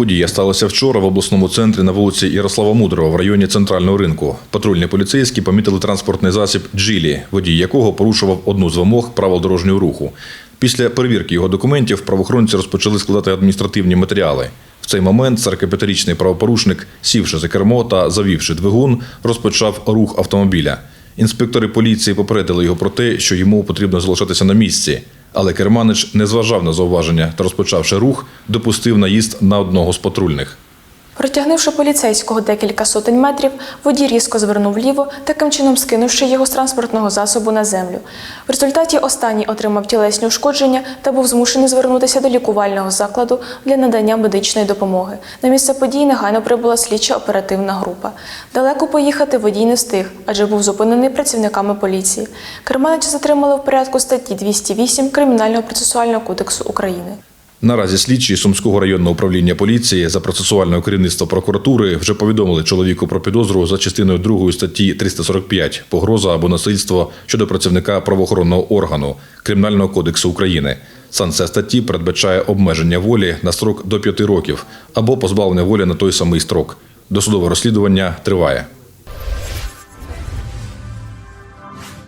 Подія сталася вчора в обласному центрі на вулиці Ярослава Мудрого в районі центрального ринку. Патрульні поліцейські помітили транспортний засіб Джилі, водій якого порушував одну з вимог правил дорожнього руху. Після перевірки його документів правоохоронці розпочали складати адміністративні матеріали. В цей момент 45-річний правопорушник, сівши за кермо та завівши двигун, розпочав рух автомобіля. Інспектори поліції попередили його про те, що йому потрібно залишатися на місці. Але керманич не зважав на зауваження та, розпочавши рух, допустив наїзд на одного з патрульних. Протягнувши поліцейського декілька сотень метрів, водій різко звернув вліво, таким чином скинувши його з транспортного засобу на землю. В результаті останній отримав тілесні ушкодження та був змушений звернутися до лікувального закладу для надання медичної допомоги. На місце події негайно прибула слідча оперативна група. Далеко поїхати водій не встиг, адже був зупинений працівниками поліції. Керманича затримали в порядку статті 208 Кримінального процесуального кодексу України. Наразі слідчі Сумського районного управління поліції за процесуального керівництва прокуратури вже повідомили чоловіку про підозру за частиною 2 статті 345 погроза або насильство щодо працівника правоохоронного органу Кримінального кодексу України. Санкція статті передбачає обмеження волі на строк до 5 років або позбавлення волі на той самий строк. Досудове розслідування триває.